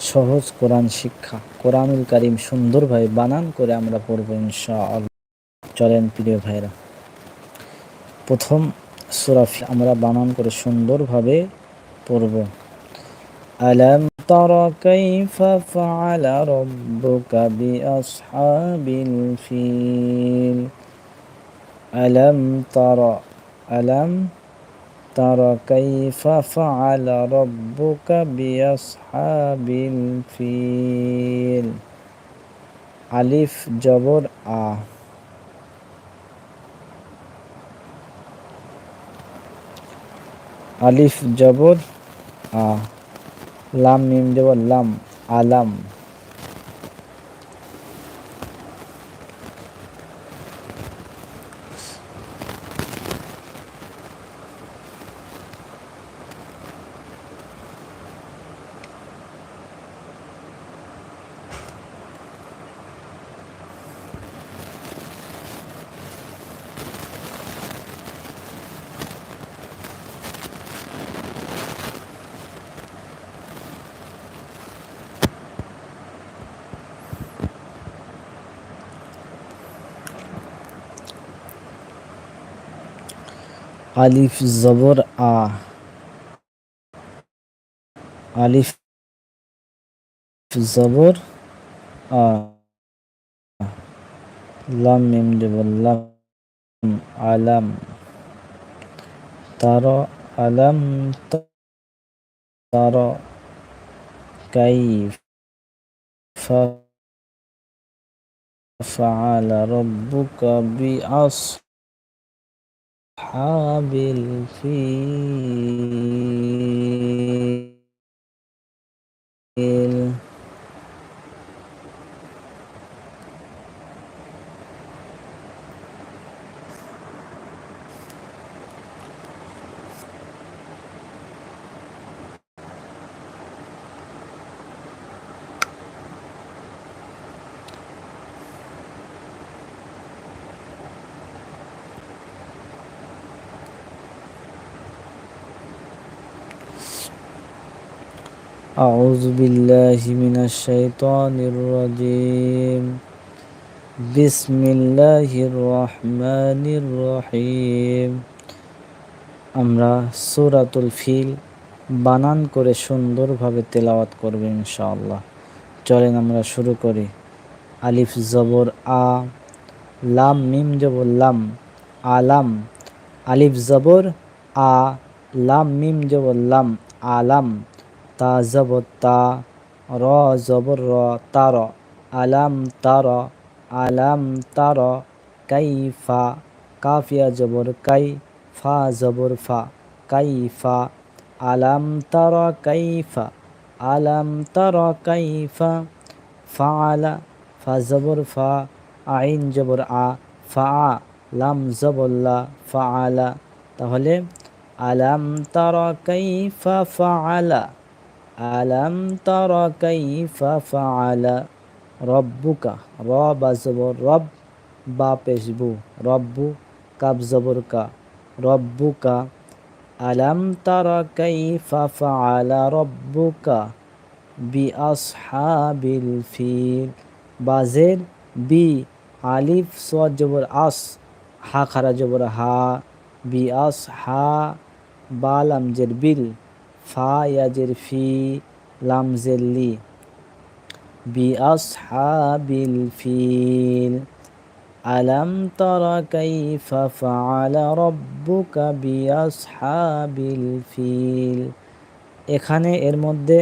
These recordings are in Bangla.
সহজ কোরআন শিক্ষা, কোরআনুল কারিম সুন্দরভাবে বানান করে আমরা পড়ব ইনশাআল্লাহ। চলেন প্রিয় ভাইরা প্রথম সুরাফি আমরা বানান করে সুন্দরভাবে পড়ব। আলাম তর কাইফা ফাআলা আলাম তর আলাম تر كيف فعل ربك بأصحاب الفيل আলিফ জবর আ আলিফ জবর আ লাম মিম জবর লাম আলাম আলিফ জবর আ আলিফ জবর আ লাম মিম লাম আলাম তার আলাম তার কাইফ فعل ربك بأصحاب أصحاب الفيل. أعوذ بالله من الشيطان الرجيم بسم الله الرحمن الرحيم আমরা সূরাতুল ফিল বানান করে সুন্দরভাবে তেলাওয়াত করব ইনশাআল্লাহ চলেন আমরা শুরু করি আলিফ জবর আ লাম মিম জবর লাম আলাম আলিফ জবর আ লাম মিম জবর লাম আলাম তা জবর তা, র জবর র তার আলাম তার আলাম তার কাইফা কাফিয়া জবর কাই, ফা জবর ফা কাইফা আলাম তার কাইফা আলাম তার কাইফা ফাআলা ফা। জবর ফা, আইন জবর আ, ফা লাম জবল্লা ফাআলা তাহলে আলাম তার কাইফা ফাআলা আলাম তর কাইফা ফাআলা রব্বুকা র বা জবর, রব বা পেশবু, রব্বু কাব জবর কা, রব্বুকা, আলাম তর কাইফা ফাআলা রব্বুকা বি আসহাবিল ফিল, বাজের বি আলিফ সোয়াদ জবর, আস হা খারা জবর, হা, বি আস হা, বালাম জের বিল। ফা ফি লামজেল্লি বি আসহাবিল ফিল। আলাম তরা কাইফা ফাআলা রব্বুকা বি আসহাবিল ফিল। এখানে এর মধ্যে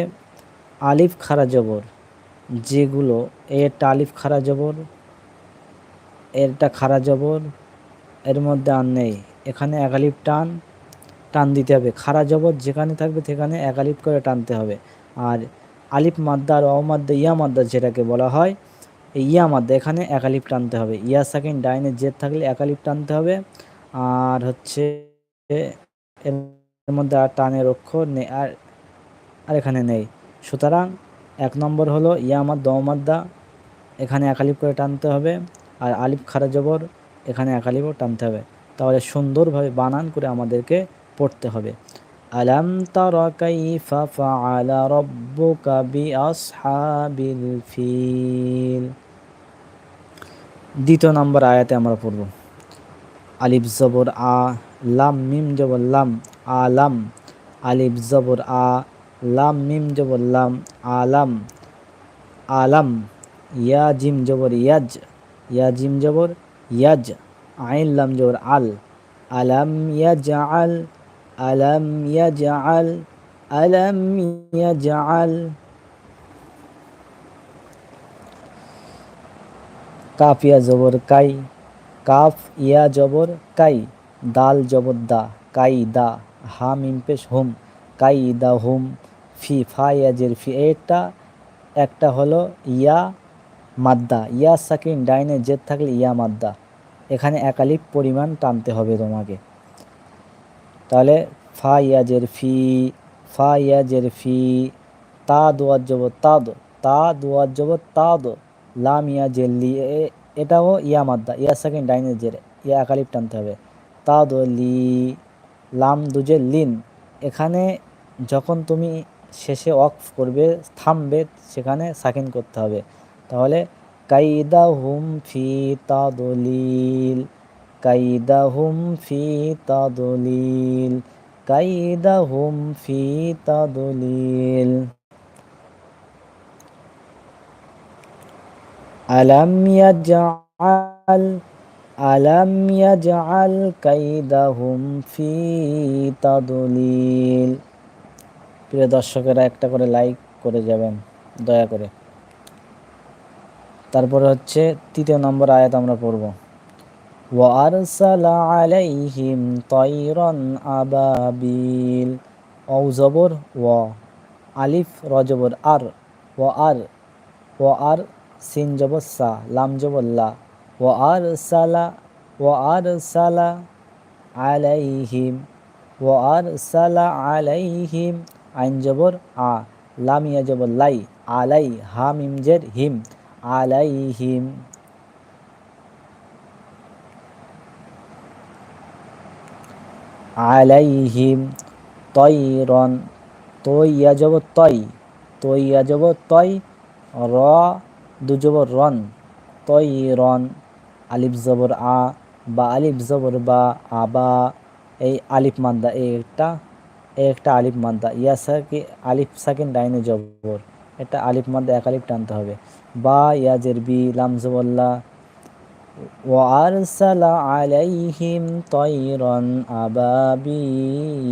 আলিফ খারা জবর, যেগুলো এরটা আলিফ খারা জবর, এরটা খারা জবর, এর মধ্যে আর নেই। এখানে এক আলিফ টান টান দিতে হবে। খারা জবর যেখানে থাকবে সেখানে একালিপ করে টানতে হবে। আর আলিফ মাদ্দা আর অমাদ্দা ইয়া মাদ্দা যেটাকে বলা হয়, এই ইয়া মাদ্দা এখানে একালিপ টানতে হবে। ইয়া সেকেন্ড ডাইনে জেদ থাকলে একালিপ টানতে হবে। আর হচ্ছে এর মধ্যে আর টানের অক্ষর নেই আর আর এখানে নেই। সুতরাং এক নম্বর হলো ইয়া মাদ্দা অমাদ্দা এখানে একালিপ করে টানতে হবে। আর আলিফ খারা জবর, এখানে একালিপও টানতে হবে। তাহলে সুন্দরভাবে বানান করে আমাদেরকে পড়তে হবে। আলাম ফিল। দ্বিতীয় নম্বর আয়াতে আমরা পড়ব। আলিফ জবর আ, লাম, মিম জবর লাম, আলাম। আলিফ জবর আ, লাম, মিম জবর লাম, আলাম। আলাম, ইয়া, জিম জবর ইয়াজ। ইয়া, জিম জবর ইয়াজ। আইন, লাম জবর আল। আলাম, ইয়াজআল। আলাম ইয়াজআল আলাম ইয়াজআল। কাফ ইয়া জবর কাই, কাফ ইয়া জবর কাই, দাল জবর দা, কাই দা, হা মিম পেশ হুম, কাই দা হুম, ফি ফা ইয়াজের ফি একটা একটা হলো ইয়া মাদ্দা, ইয়া সাকিন, ডাইনে জেদ থাকলে ইয়া মাদ্দা। এখানে একালিক পরিমাণ টানতে হবে তোমাকে। তাহলে ফা ইয়াজের ফি, ফা ইয়াজের ফি, তা দোয়ার জব তাদ তা দোয়ার জব তাদ লাম ইয়া জেল্লি এটাও ইয়া মাদ্দা, ইয়া সাকিন ডাইনের জের ইয়া একালিপ টানতে হবে। তাদ লি, লাম দুজে লিন, এখানে যখন তুমি শেষে অফ করবে, থামবে, সেখানে সাকিন করতে হবে। তাহলে কাইদা হুম ফি তা তাদলিল কাইদা হুম ফি তাদলিল কাইদা হুম ফি তাদলিল। আলাম ইয়াজআল আলাম ইয়াজআল কাইদাহুম ফি তাদলিল। প্রিয় দর্শকেরা, একটা করে লাইক করে যাবেন, দয়া করে। তারপরে হচ্ছে তৃতীয় নম্বর আয়াত আমরা পড়ব। ওয়ারসালা আলাইহিম তৈরন আবাবিল ও জবর ও আলিফ রজবর আর ও আর ও আর সিন জবর ও আর সালা ও আর সালা আলাইহিম ও আর সালা আলাইহিম আইন আ লামিয়া আলাই হাম ইমজের হিম আলাইহিম আলাইহিম তৈরন, তৈয়া যাব তৈ, তৈয়া যাব তৈ, র, দু জবর রন, তৈরন, আলিফ জবর আ, বা আলিফ জবর বা আবা এই আলিফ মান্দা, এই একটা এই একটা আলিফ মান্দা, ইয়া সাকি, আলিফ সাকিন ডাইনে জবর এটা আলিফ মান্দা, এক আলিফ টানতে হবে, বা ইয়াজের বি, লাম জবল্লা وأرسل عليهم طيرا أبابيل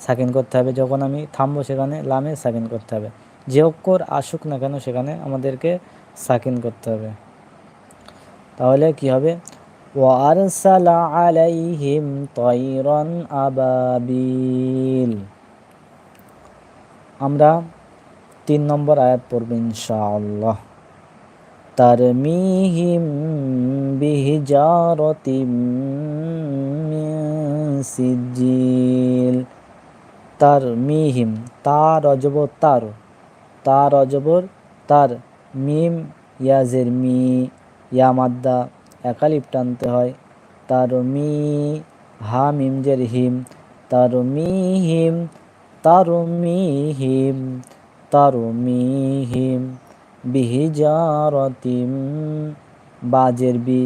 সাকিন করতে হবে যখন আমি থামবো সেখানে লামে সাকিন করতে হবে যে অক্ষর আসুক না কেন সেখানে আমাদেরকে সাকিন করতে হবে তাহলে কি হবে وأرسل عليهم طيرا أبابيل আমরা তিন নম্বর আয়াত পড়ব ইনশাআল্লাহ বিহিজারতিম মিন সিজিল। তারমিহিম তার অজবর তার তার অজবর তার মিম, ইয়াজের মি ইয়া মাদ্দা একালিপ টানতে হয়। তার মি, হা মিমজের হিম। তার মিহিম তার মিহিম তার মিহিম। বিহিজারতিম, বাজের বি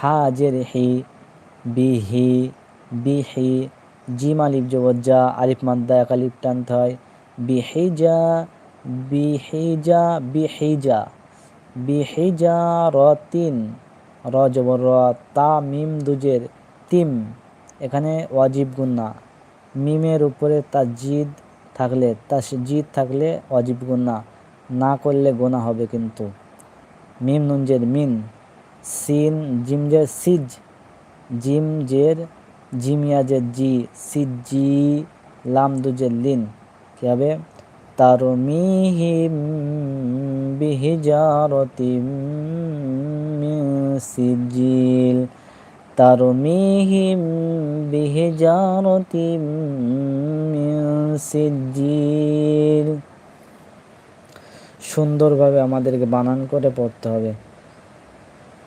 হাজের হি, বিহি বিহি, জিম আলিফ জবজ্জা আলিফ মাদ্দা এক আলিফ টানতে হয় বিহিজা বিহিজা বিহিজা বিহিজা রতিন র জবর র, তা, মিম, দুজের তিম। এখানে ওয়াজিব গুন্না মিমের উপরে তা জিদ থাকলে তা জিদ থাকলে অজিব গুন্না না করলে গোনা হবে কিন্তু। মিম নুনজের মিন, সিন জিমজের সিজ জিম জের জিমিয়াজের জি, সিজ জি, লাম দুজের লিন। কী হবে? তারমিহিম বিহিজারতিম মিন সিজিল। তারমিহিম বিহিজারতিম মিন সিজিল। সুন্দরভাবে আমাদেরকে বানান করে পড়তে হবে।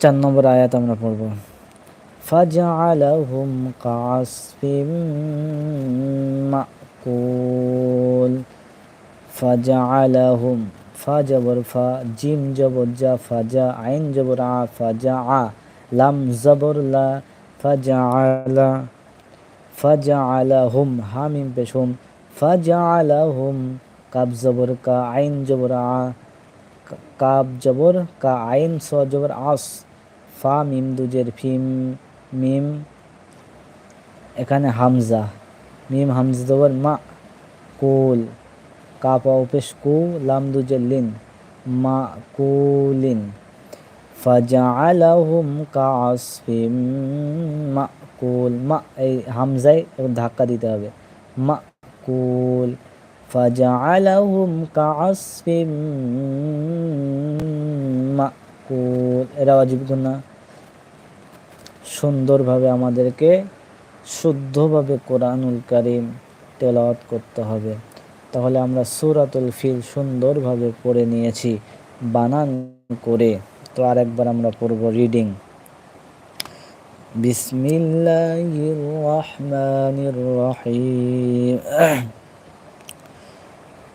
চার নম্বর আয়াত আমরা পড়ব। ফাজআলাহুম কাসফিম মাকুল। ফাজআলাহুম ফা জবর ফা, জিম জবর জা, ফাজা আইন জবর আ, ফাজা আ, লাম জবর লা, ফাজা আলা ফাজা আলা হুম হামিম পেশ হুম, ফাজা আলা হুম কাব জবর কা আইন জবর আ, কাব জবর কা আইন স জবর আস। ফা মিম দুজের ফিম, মিম, এখানে হামজা, মিম হামজা জবর মা, কুল কাপ অপেশ কু, লাম দুজের লিন, মা কুলিন। ফাজাআলাহুম কাআসফিম মাকুল মা এই হামজায় ধাক্কা দিতে হবে। মাকুল ফাজাআলাহুম কাআসফিম মাকুল এরা অজীব গুণা সুন্দরভাবে আমাদেরকে শুদ্ধভাবে কোরআনুল করিম তেলাওয়াত করতে হবে। তাহলে আমরা সুরাতুল ফিল সুন্দরভাবে পড়ে নিয়েছি, বানান করে। তো আরেকবার আমরা পড়ব রিডিং। বিসমিল্লাহির রহমানির রহিম।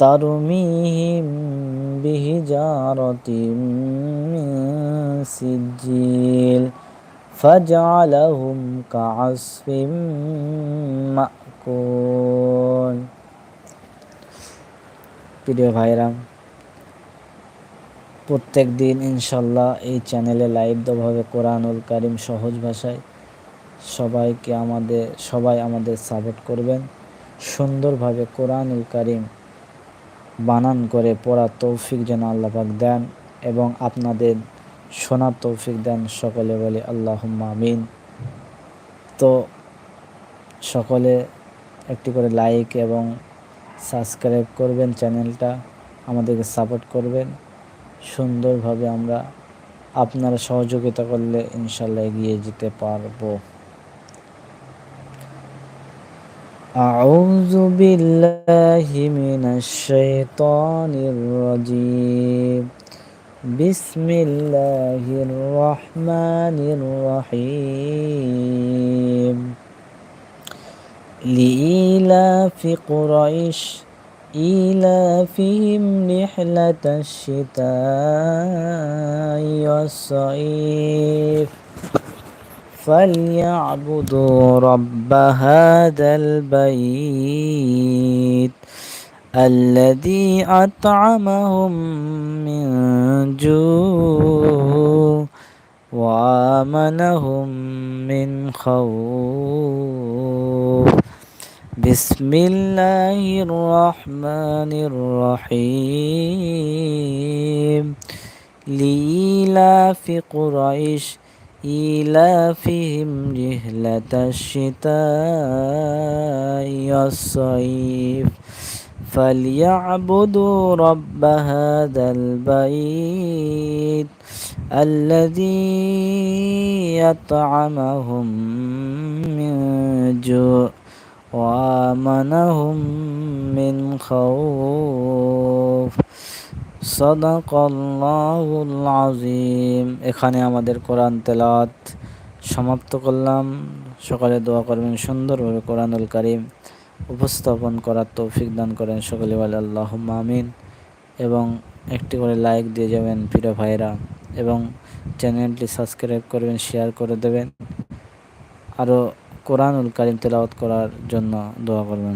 ترميهم بهجارة من سجيل فجعلهم كعصف مأكول প্রিয় ভাইরা প্রত্যেক দিন ইনশাল্লাহ এই চ্যানেলে লাইভ দেওয়া কোরআনুল কারিম সহজ ভাষায় সবাইকে আমাদের সবাই আমাদের সাপোর্ট করবেন সুন্দরভাবে কোরআনুল কারিম বানান করে পড়া তৌফিক যেন আল্লাপাক দেন এবং আপনাদের শোনার তৌফিক দেন সকলে বলে আল্লাহ আমিন। তো সকলে একটি করে লাইক এবং সাবস্ক্রাইব করবেন চ্যানেলটা, আমাদেরকে সাপোর্ট করবেন। সুন্দরভাবে আমরা আপনারা সহযোগিতা করলে ইনশাল্লাহ এগিয়ে যেতে পারব। أعوذ بالله من الشيطان الرجيم. بسم الله الرحمن الرحيم. لإيلاف قريش إيلافهم رحلة الشتاء والصيف. فليعبدوا رب هذا البيت الذي أطعمهم من جوع وآمنهم من خوف. بسم الله الرحمن الرحيم. لإيلاف قريش إيلافهم رحلة الشتاء والصيف. فليعبدوا رب هذا البيت الذي يطعمهم من جوع وآمنهم من خوف. সদাকল্লাহুল আজিম এখানে আমাদের কোরআন তেলাওয়াত সমাপ্ত করলাম। সকালে দোয়া করবেন, সুন্দরভাবে কোরআনুল করিম উপস্থাপন করার তৌফিক দান করেন সকলে বলে আল্লাহ আমিন। এবং একটি করে লাইক দিয়ে যাবেন প্রিয় ভাইরা এবং চ্যানেলটি সাবস্ক্রাইব করবেন, শেয়ার করে দেবেন। আরও কোরআনুল করিম তেলাওয়াত করার জন্য দোয়া করবেন।